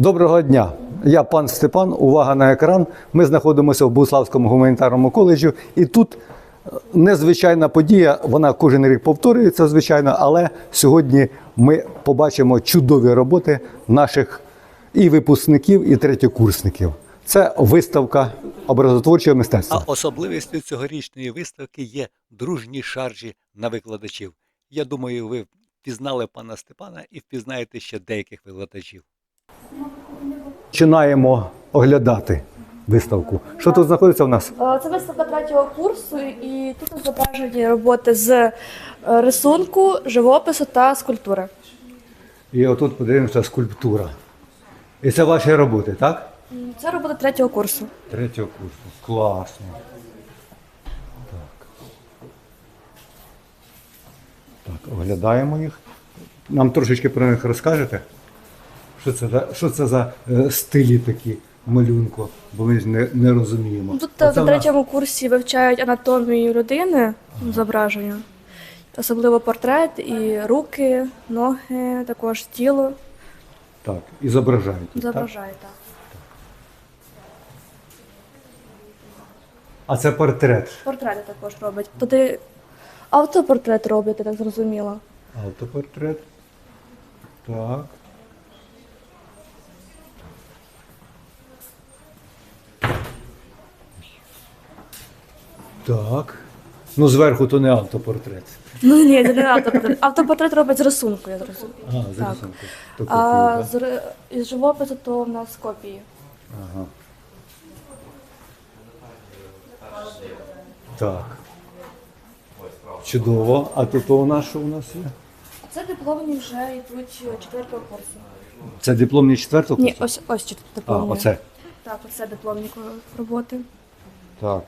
Доброго дня. Я пан Степан. Увага на екран. Ми знаходимося в Буславському гуманітарному коледжі, і тут е, незвичайна подія. Вона кожен рік повторюється, звичайно, але сьогодні ми побачимо чудові роботи наших і випускників, і третьокурсників. Це виставка образотворчого А мистецтва. особливістю цьогорічної виставки є дружні шаржі на викладачів. Я думаю, ви впізнали пана Степана і впізнаєте ще деяких викладачів. Починаємо оглядати виставку. Що тут знаходиться в нас? Е, Це виставка третього курсу, і тут зображені роботи з е, рисунку, живопису та скульптури. І отут подивимося скульптура. І це ваші роботи, так? Це роботи третього курсу. Третього курсу. Класно. Так. Так, оглядаємо їх. Нам трошечки про них розкажете? Що це за, що це за е, стилі такі малюнку, бо ми ж не, не розуміємо. Тут е, Оце в в нас- третьому курсі вивчають анатомію людини зображення, особливо портрет, і руки, ноги, також тіло Так, і зображають. їх, так? зображають. Так. А це портрет. Портрети також роблять. Туди автопортрет роблять, я так зрозуміла. Автопортрет. Так. Так. Ну, зверху то не автопортрет. Ну ні, це не автопортрет. Автопортрет робить з рисунку, я зрозуміла. А, з Так. рисунку. То А копію, з, ри- із живопису то в нас копії. Ага. Так. Чудово. А тут у нас що у нас є? Це дипломні вже йдуть четвертого курсу. Це дипломні четвертого Ні, курсу? ось ось А, дипломні. оце. Так, оце дипломні ко- роботи. Так.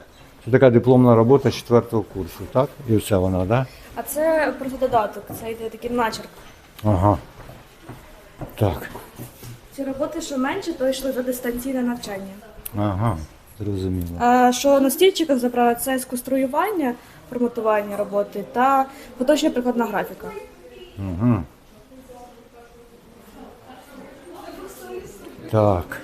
Це така дипломна робота четвертого курсу, так? І все вона, так? Да? А це просто додаток, це йде такий начерк. Ага. Так. Ці роботи, що менше, то йшли за дистанційне навчання. Ага. Зрозуміло. А що на стільчиках забрали, це сконструювання, форматування роботи та художня прикладна графіка. Угу. Так.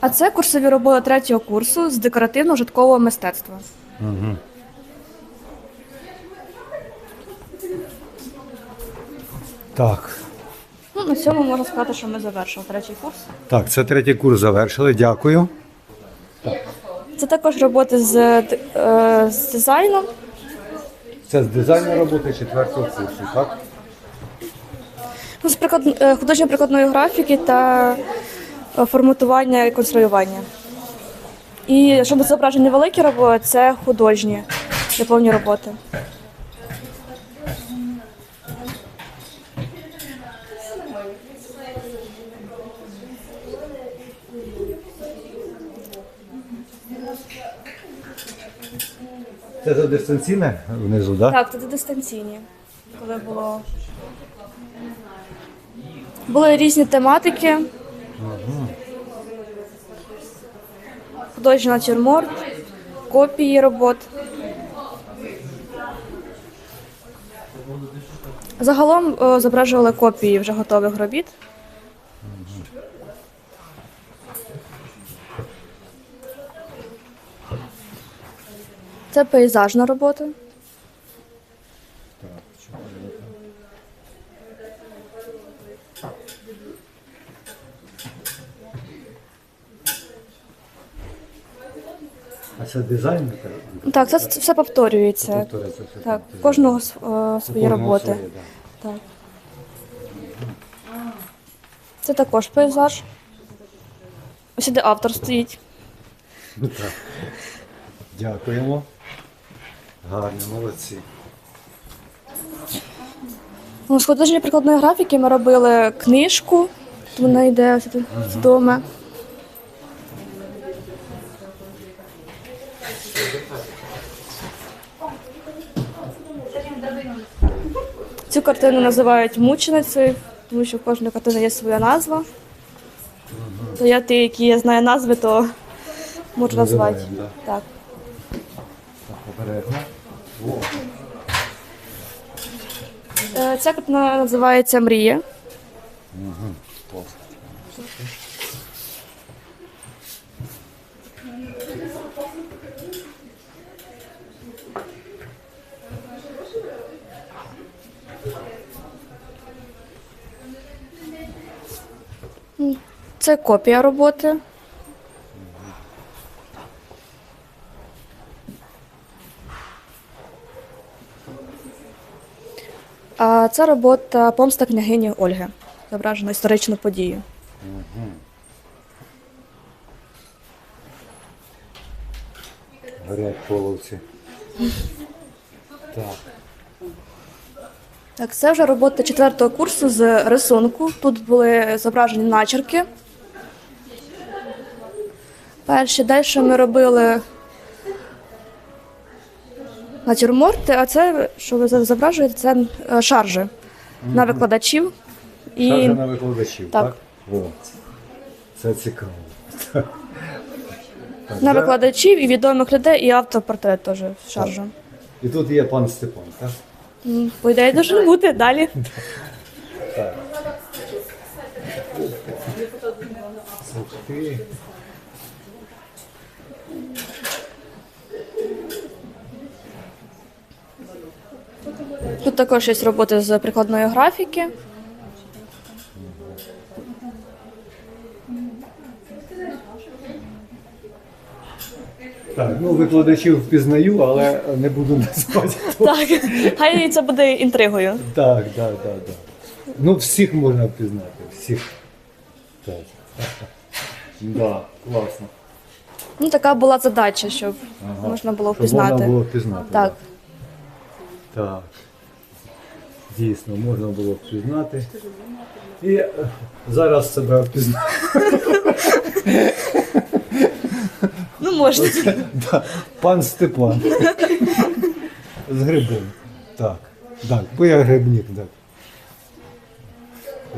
А це курсові роботи третього курсу з декоративно-житкового мистецтва. Угу. Так. Ну, на цьому можна сказати, що ми завершили третій курс. Так, це третій курс завершили. Дякую. Це також роботи з, д- е, з дизайном. Це з дизайну роботи четвертого курсу, так? Ну, з приклад... е, художньо-прикладної графіки та е, форматування і конструювання. І щоб зображені великі роботи, це художні дипломні роботи. Це за дистанційне внизу, так? Так, це дистанційні. Коли було. Були різні тематики. Художній натюрморт, копії робот. Загалом е, зображували копії вже готових робіт. Це пейзажна робота. А це дизайн? Так, це, це все повторюється. Повторюється все Так, повторюється. кожного с- е, свої Кожного роботи. своє, да. Так. Це також пейзаж. Ось де автор стоїть. Ну, так. Дякуємо. Гарні, молодці. Ну, з художньої прикладної графіки ми робили книжку. Вона йде ось тут вдома. Цю картину називають мученицею, тому що в кожної картини є своя назва. То я ті, які я знаю назви, то можу назвати. Так. Е, Ця картина називається Мрія. М, Це копія роботи. А це робота помста княгині Ольги, зображено історичну подію. Горять половці. Так. Так, це вже робота четвертого курсу з рисунку. Тут були зображені начерки. Перші далі ми робили натюрморти, а це, що ви зображуєте, це е, шаржі на викладачів. І Шаржа на викладачів, так? Так. О, це цікаво. Так, на да. викладачів, і відомих людей, і автопортрет теж шаржа. І тут є пан Степан, так? М, По ідеї дуже бути далі. Так. Ух ти. Тут також є роботи з прикладної графіки. Так, ну викладачів впізнаю, але не буду називати. хто. Так, хай це буде інтригою. Так, так, так, так. Ну, всіх можна впізнати, всіх. Так. Да, класно. Ну, така була задача, щоб Ага. можна було Щоб впізнати. Можна було впізнати. Так. да. Так. Дійсно, можна було впізнати. І е, зараз себе впізнаю. Ну, можна. Да. Пан Степан. З грибом. Так. Так, бо я грибник, так.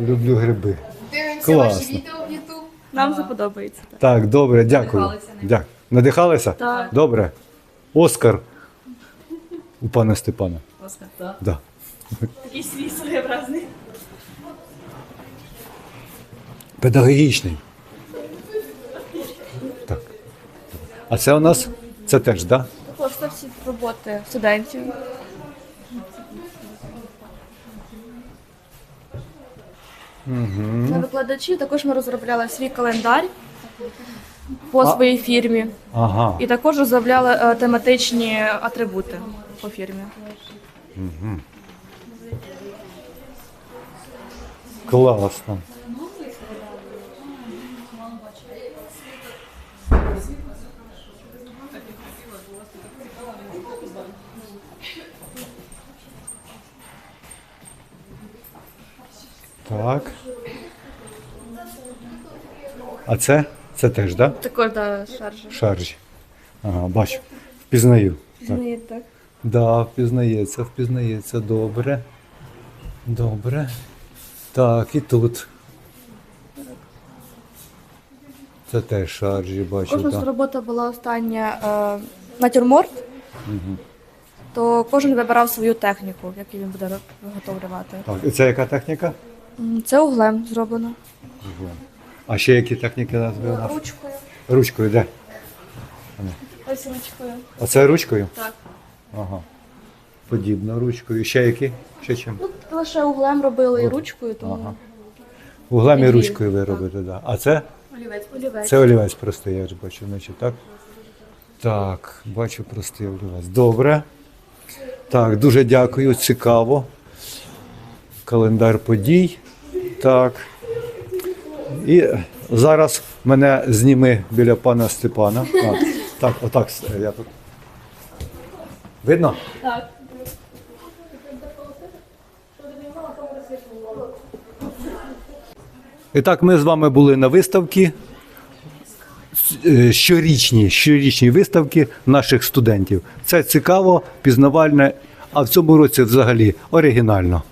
Люблю гриби. Дивимося Класно. відео в YouTube. Нам це подобається. Так, добре, дякую. Надихалися ним. Дякую. Надихалися? Так. Добре. Оскар у пана Степана. Оскар, так. Да. Такий свій своєобразний. Педагогічний. Так. А це у нас? Це теж, так? Да? Всі роботи студентів. На викладачів також ми розробляли свій календар по А- своїй фірмі. Ага. І також розробляли е, тематичні атрибути по фірмі. Класно. Так. А це? Це теж, так? Да? Також да, шаржа. Шаржі. Ага, бачу. Впізнаю. Так. Так. Да, впізнається, впізнається. Добре. Добре. Так, і тут. Це теж шаржі, бачу. Кожна Да. робота була остання е, натюрморт, то кожен вибирав свою техніку, яку він буде виготовлювати. Так, і це яка техніка? М, Це углем зроблено. А ще які техніки у нас? Ручкою. Ручкою, де? Ось ручкою. Оце ручкою? Так. Ага. Подібно ручкою. Ще які? Ще чим? Ну, лише углем робили і ручкою, тому Ага. Углем і ручкою ви так. робите, так. Да. А це? олівець. олівець. Це олівець простий, я ж бачу, значить, так? Так, бачу простий олівець. Добре. Так, дуже дякую, цікаво. Календар подій. Так. І зараз мене зніми біля пана Степана. Так, так отак я тут. Видно? Так. І так, ми з вами були на виставці. е, Щорічні, щорічні виставки наших студентів. Це цікаво, пізнавальне, а в цьому році взагалі оригінально.